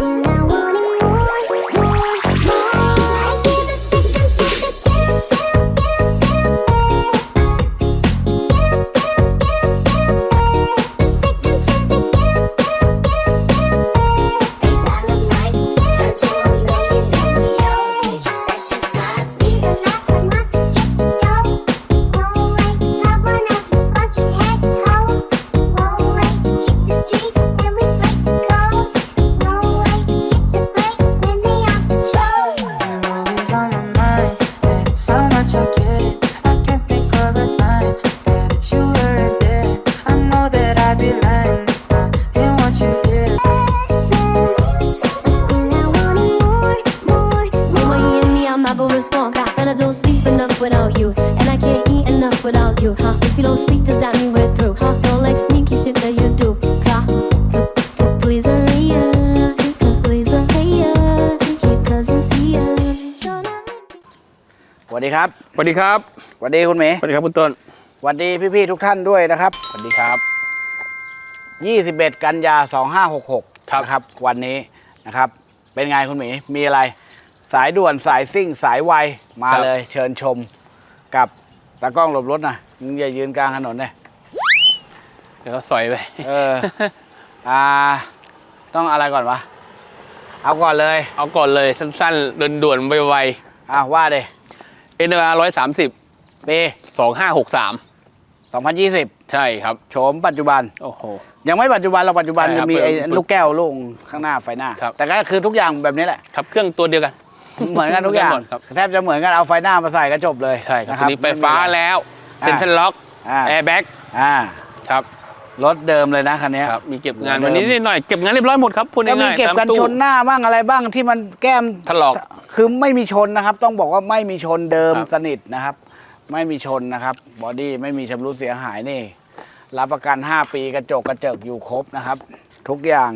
We're If you don't speak, does that mean we're through? Huh? Don't like sneaky shit that you do. Huh? Please hurry up, please hurry up, cause I see ya. สวัสดีครับสวัสดีครับสวัสดีคุณเมย์สวัสดีครับคุณต้นสวัสดีพี่ๆทุกท่านด้วยนะครับสวัสดีครับ 21 กันยา 2566ครับนะครับ วันนี้นะครับ เป็นไงคุณหมี มีอะไร สายด่วนสายซิ่งสายไวมาเลย เชิญชมกับตากล้องหลบรถนะ มึงอย่ายืนกลางถนนเลยเดี๋ยวก็สอยไปเออ อ่า ต้องอะไรก่อนวะ เอาก่อนเลย เอาก่อนเลยสั้นๆเดินด่วนๆไวอะว่าเดๆ NR ร้อยสามสิบปีสองห้าหกสาม2020 ใช่ครับ โฉมปัจจุบัน โอ้โห ยังไม่ปัจจุบันเราปัจจุบันใช่คจะรับมีไอ้เปิดลูกแก้วลูกข้างหน้าไฟหน้า ครับ แต่ก็คือทุกอย่างแบบนี้แหละครับเครื่องตัวเดียวกัน เหมือนกันทุกอย่างหมดครับ แทบจะเหมือนกันเอาไฟหน้ามาใส่ก็จบเลยใช่ครับนะทีนี้ไฟฟ้าแล้วอ่า เซ็นทรัลล็อกอ่า แอร์แบ็กอ่าครับรถเดิมเลยนะคันนี้ครับมีเก็บงานเหมืวัอนนเดินี้มนิดหน่อยเก็บงานเรียบร้อยหมดครับพูดก็มีง่ายๆเก็บกันตามตู้ชนหน้าบ้างอะไรบ้างที่มันแก้ม ถลอก คือไม่มีชนนะครับ ต้องบอกว่าไม่มีชนเดิมครับ สนิทนะครับ ไม่มีชนนะครับ บอดี้ไม่มีชำรุดเสียหายนี่ รับประกัน 5 ปีกระจกกระเจิกอยู่ครบนะครับ ทุกอย่าง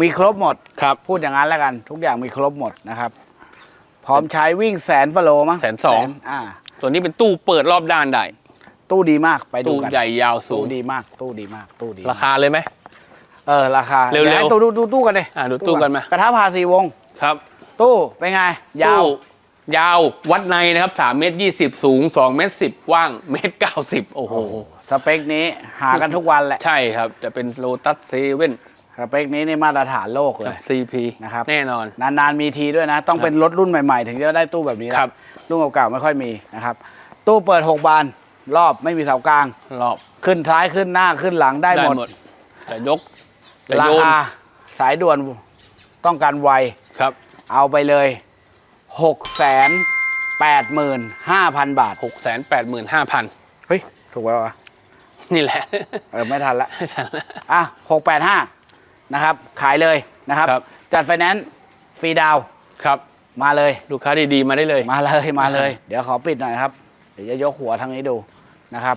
มีครบหมด ครับพูดอย่างนั้นแล้วกัน ทุกอย่างมีครบหมดนะครับ พร้อมใช้วิ่งแสนฟโลมั้งแสนสอง อ่า ตัวนี้เป็นตู้เปิดรอบด้านได้ ตู้ดีมากไปดูตู้กันใหญ่ยาวสูตู้งดีมาก ตู้ดีมาก ตู้ดีราคาเลยไหม เออราคาเร็วๆดี๋ยให้ตู้ดูดูตู้กันเลยอะดูตู้กันมา กระทะพาสีวง ครับตู้เป็นไง ยาว ตู้ยาววัดในนะครับ3เมตร20 สูง2เมตร10กว้างเมตร90 โอ้โห สเปคนี้หากันทุกวันแหละ ใช่ครับ จะเป็นโ o ตัสเซเว่น สเปคนี้นี่มาตรฐานโลกเลยซีพีนะครับแน่นอน นานๆมีทีด้วยนะ ต้องเป็นรถรุ่นใหม่ๆ ถึงจะได้ตู้แบบนี้นะครับรุ่นเก่าๆไม่ค่อยมีนะครับ ตู้เปิด 6 บาน รอบไม่มีเสากลาง รอบขึ้นท้ายขึ้นหน้าขึ้นหลังได้หมดจะยกจะราโยนคาสายด่วนต้องการไวครับ เอาไปเลย 6 8 5 0 0 0 บาท 6 8 5 0 0 0 เฮ้ย ถูกไหมวะนี่แหละ เออ ไม่ทันละไม่ทันแล้วอะหกแปดห้า นะครับ ขายเลยนะครับ ครับ จัดไฟแนนซ์ฟรีดาวน์ครับ มาเลย ลูกค้าดีๆมาได้เลย มาเลยมาเลย เดี๋ยวขอปิดหน่อยครับ เดี๋ยวจะยกหัวทางนี้ดูนะครับ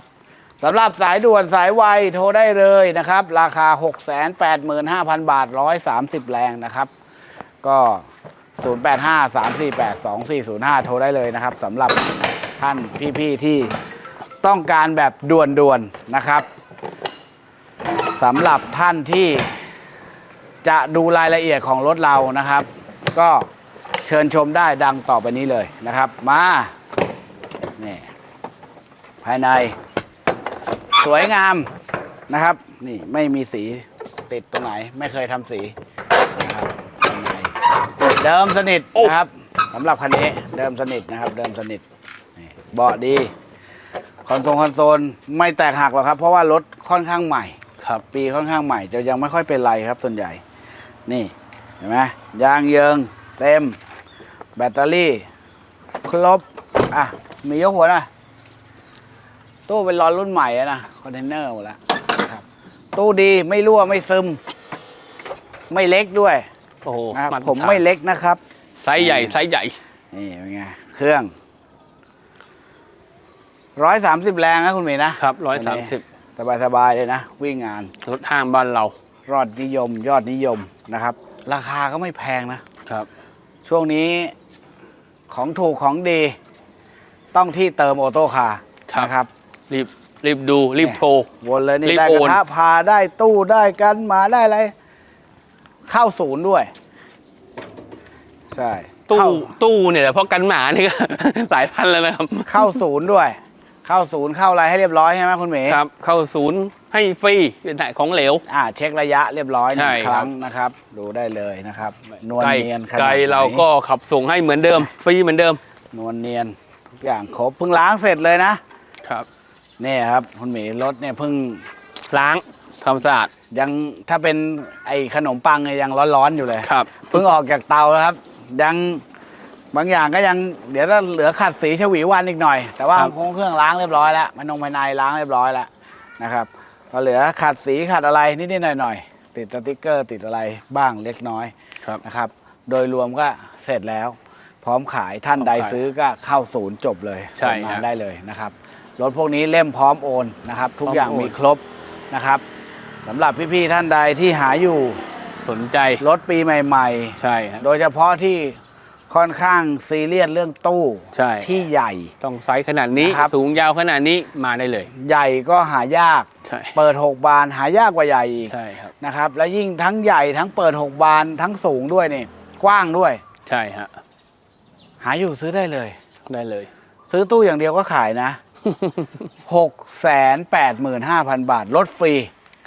สำหรับสายด่วนสายไวโทรได้เลยนะครับ ราคา 6 8 5 0 0 0 บาท 130 แรงนะครับ ก็ 085 348 2405 โทรได้เลยนะครับสำหรับท่านพี่ๆที่ต้องการแบบด่วนๆนะครับสำหรับท่านที่ จะดูรายละเอียดของรถเรานะครับ ก็เชิญชมได้ดังต่อไปนี้เลยนะครับ มานี่ภายใน สวยงามนะครับ นี่ไม่มีสีติดตรงไหน ไม่เคยทำสีนะครับภายในเดิมสนิทนะครับสำหรับคันนี้เดิมสนิทนะครับ เดิมสนิทนี่เบาะดี คอนโซลคอนโซลไม่แตกหักหรอกครับ เพราะว่ารถค่อนข้างใหม่ ครับ ปีค่อนข้างใหม่จะยังไม่ค่อยเป็นไรครับส่วนใหญ่ นี่เห็นไหมยางเยิงเต็ม แบตเตอรี่ ครบ อะ มียกหัวหนะตู้เป็นร้อนรุ่นใหม่อะนะคอนเทนเนอร์หมดแล้วนะครับตู้ดีไม่รั่วไม่ซึม ไม่เล็กด้วยโอ้โหนะครับาตรฐานผมไม่เล็กนะครับ ไซส์ใหญ่ไซส์ใหญ่ นี่เป็นไง เครื่องร้อยสามสิบแรงนะคุณหมีนะครับร้อยสามสิบ สบายสบายๆเลยนะ วิ่งงาน รถห้างบ้านเรา ยอดนิยม ยอดนิยมนะครับ ราคาก็ไม่แพงนะครับ ช่วงนี้ของถูกของดี ต้องที่เติมโอโต้คาร์ครับ นะครับรีบรีบดูรีบโทร วนเลยนี่รีบได้กโอระนทะพาได้ตู้ได้กันมาได้อะไร เข้าศูนย์ด้วย ใช่ตู้เข้าตู้เนี่ยเพราะกันหมานี่ก็ หลายพันแล้วนะครับ เข้าศูนย์ด้วย เข้าศูนย์เข้าอะไรให้เรียบร้อยใช่ไหมคุณหมีครับ เข้าศูนย์ให้ฟรีเป็นถ่ายของเหลว อ่าเช็คระยะเรียบร้อยหนึ่ใช่งคครับ รั้งนะครับ ดูได้เลยนะครับ นวลไกลเนียนขนาดไกลไหนเราก็ขับส่งให้เหมือนเดิม ฟรีเหมือนเดิมนวลเนียนทุกอย่างครบเพิ่งล้างเสร็จเลยนะครับ นี่ครับคุณหมีรถเนี่ยเพิ่งล้างทำสะอาดยังถ้าเป็นไอ้ขนมปังเนี่ยยังร้อนๆอยู่เลย ครับ เพิ่งออกจากเตาแล้วครับ ยัง บางอย่างก็ยังเดี๋ยวถ้าเหลือขัดสีฉวีวันอีกหน่อย แต่ว่าครับโครงเครื่องล้างเรียบร้อยแล้วมันนงภายในล้างเรียบร้อยแล้วนะครับก็เหลือขัดสีขัดอะไรนิดๆหน่อยๆติดสติกเกอร์ติดอะไรบ้างเล็กน้อยครับ นะครับ โดยรวมก็เสร็จแล้ว พร้อมขายท่านใดพร้อมขายซื้อก็เข้าศูนย์จบเลยใช่ส่งงานฮะได้เลยนะครับรถพวกนี้เล่มพร้อมโอนนะครับ ทุกอย่างพร้อมโอน มีครบนะครับสำหรับพี่ๆท่านใดที่หาอยู่สนใจรถปีใหม่ใช่ฮะๆโดยเฉพาะที่ ค่อนข้างซีเรียสเรื่องตู้ใช่ ที่ใหญ่ ต้องไซส์ขนาดนี้ นะครับ สูงยาวขนาดนี้มาได้เลย ใหญ่ก็หายาก ใช่ เปิด 6 บานหายากกว่าใหญ่อีกใช่ครับ นะครับ และยิ่งทั้งใหญ่ทั้งเปิด 6 บานทั้งสูงด้วยนี่ กว้างด้วย ใช่ฮะ หาอยู่ซื้อได้เลย ได้เลย ซื้อตู้อย่างเดียวก็ขายนะ 6 8 5 0 0 0 บาทลดฟรี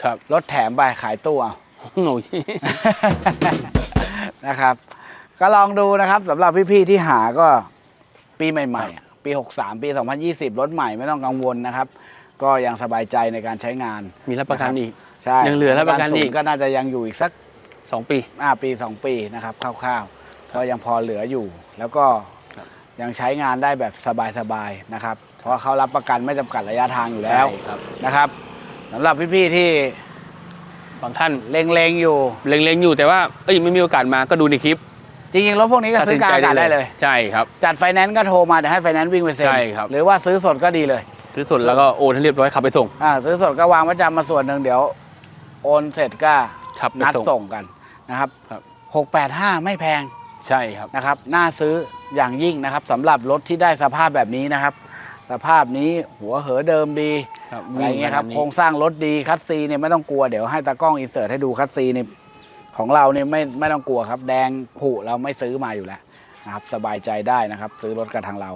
ครับ ลดแถมไปขายตู้เอา โอ้ย นะครับ ก็ลองดูนะครับสำหรับพี่ๆที่หาก็ปีใหม่ๆอะปี 63 ปี 2020 รถใหม่ไม่ต้องกังวลนะครับ ก็ยังสบายใจในการใช้งานมีรับประกันอีก ใช่ยังเหลือรับประกันศูอีย์กก็น่าจะยังอยู่อีกสัก สองปี อ่าปี2ปีนะครับคร่าวๆก็ยังพอเหลืออยู่ แล้วก็ครับยังใช้งานได้แบบสบายๆนะครับ เพราะเขารับประกันไม่จำกัดระยะทางอยู่แล้วใช่ครับ นะครับสำหรับพี่ๆที่บางท่านเล็งๆอยู่ เล็งๆอยู่แต่ว่าเอ้ยไม่มีโอกาสมาก็ดูในคลิป จริงๆรถพวกนี้ก็ซื้อกลางอากาศได้เลย ใช่ครับ จัดไฟแนนซ์ก็โทรมาเดี๋ยวให้ไฟแนนซ์วิ่งไปเซ็นใช่ครับ หรือว่าซื้อสดก็ดีเลย ซื้อสดแล้วก็โอนให้เรียบร้อยขับไปส่ง อ่าซื้อสดก็วางประจำมาส่วนหนึ่งเดี๋ยวโอนเสร็จก็ขับไปนัดส่ง ส่งกันนะครับครับ หกแปดห้าไม่แพง ใช่ครับ นะครับน่าซื้ออย่างยิ่งนะครับสำหรับรถที่ได้สภาพแบบนี้นะครับ สภาพนี้หัวเหอเดิมดีครับอะไรเงี้ยครับวิ่โครงสร้างรถดีคัสซีเนี่ยไม่ต้องกลัวเดี๋ยวให้ตากล้องอินเสิร์ตให้ดูคัสซีเนี่ย ของเราเนี่ยไม่ไม่ต้องกลัวครับ แดงผุเราไม่ซื้อมาอยู่แล้วนะครับสบายใจได้นะครับ ซื้อรถกับทางเรา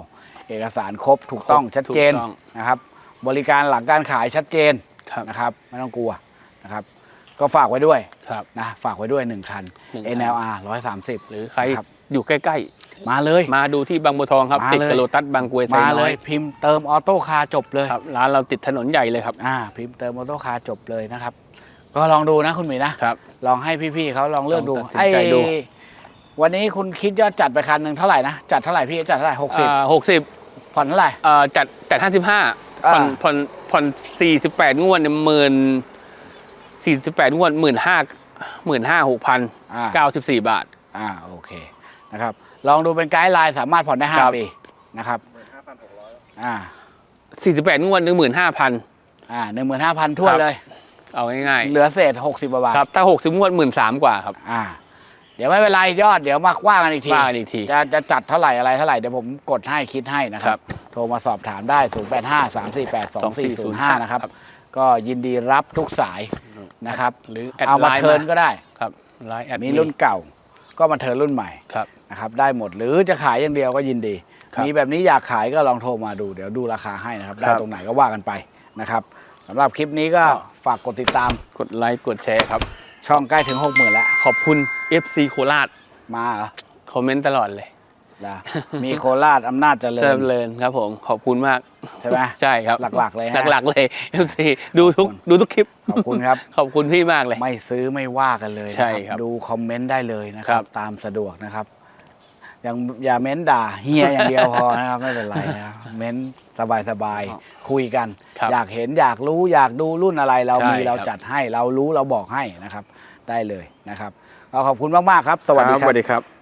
เอกสารครบถูกต้องชัดเจนถูกต้อง นะครับ บริการหลังการขายชัดเจนครับนะครับ ไม่ต้องกลัวนะครับ ก็ฝากไว้ด้วยครับ นะฝากไว้ด้วยหนึ่งคัน หนึ่งคัน NLR 130 หรือใครครับ อยู่ใกล้มาเลย ๆ มาดูที่บางบัวทองครับ มาติดเลยกับโลตัสบางกรวยไซมาน้เลอยยพิมพ์เติมออโต้คาร์จบเลย ครับร้านเราติดถนนใหญ่เลยครับ อ่าพิมพ์เติมออโต้คาร์จบเลยนะครับ ก็ลองดูนะคุณหมีนะครับ ลองให้พี่ๆเขาลองเลือกดูลองตัดสินใจดูวันนี้คุณคิดยอดจัดไปคันหนึ่งเท่าไหร่นะจัดเท่าไหร่พี่จัดเท่าไหร่หกสิบหกสิบผ่อนเท่าไหร่เอ่อจัดจัดห้าสิบห้าอ่า ผ่อนผ่อนผ่อนสี่สิบแปดงวดเนี่ยหมื่นสี่สิบแปดงวดหมื่นห้าหมื่นห้าหกพันอ่าเก้าสิบสี่บาท อ่าโอเคนะครับลองดูเป็นไกด์ไลน์สามารถผ่อนได้ห้าครับ ปีนะครับอ่าสี่สิบแปดงวดหนึ่งหมื่นห้าพัน อ่าหนึ่งหมื่นห้าพันทั่วนครับ เลย เอาง่ายเหลือเศษหกสิบาทๆครับถ้าหกสิบงวดหมื่นสามกว่าครับอ่า เดี๋ยวไม่เป็นไรยอดเดี๋ยวมาว่ากันอีกที ว่ากันอีกที จะจะจัดเท่าไหร่อะไรเท่าไหร่เดี๋ยวผมกดให้คิดให้นะคครัรับบโทรมาสอบถามได้ 0 8 5 3 4 8 2 4 0 5 นะครับครับ ก็ยินดีรับทุกสายนะครับ หรือแอดเอาไลมาน์เทิร์นก็ได้ ครับไลน์แอดมีรุ่นเก่า ก็มาเทิร์นรุ่นใหม่ครับ นะครับ ได้หมดหรือจะขายอย่างเดียวก็ยินดี ครับมีแบบนี้อยากขายก็ลองโทรมาดู เดี๋ยวดูราคาให้นะครับ ได้ครับ ตรงไหนก็ว่ากันไปนะครับ สำหรับคลิปนี้ก็ฝากกดติดตามกดไลค์กดแชร์ครับ ช่องใกล้ถึง60,000แล้ว ขอบคุณ FC โคราชมาเหรอคอมเมนต์ตลอดเลยล่ะมีโคราชอำนาจเจริเจญริญครับผมขอบคุณมากใช่ไหมใช่ครับหลักๆเลยฮะหลักๆเลย FC ดูทุกดูทุกคลิปขอบคุณครับ ขอบคุณพี่มากเลย ไม่ซื้อไม่ว่ากันเลยนะใช่ครับดูคอมเมนต์ได้เลยนะคครัรับบตามสะดวกนะครับ ยังอย่าเม้นด่าเฮียอย่างเดียวพอนะครับไม่เป็นไรนะครับเม้นสบายสบายๆคุยกัน ครับอยากเห็นอยากรู้อยากดูรุ่นอะไร เราใช่มีเราครับจัดให้เรารู้เราบอกให้นะครับ ได้เลยนะครับก็ขอบคุณมากๆครับ สวัสดีคสรับวัสดีครับ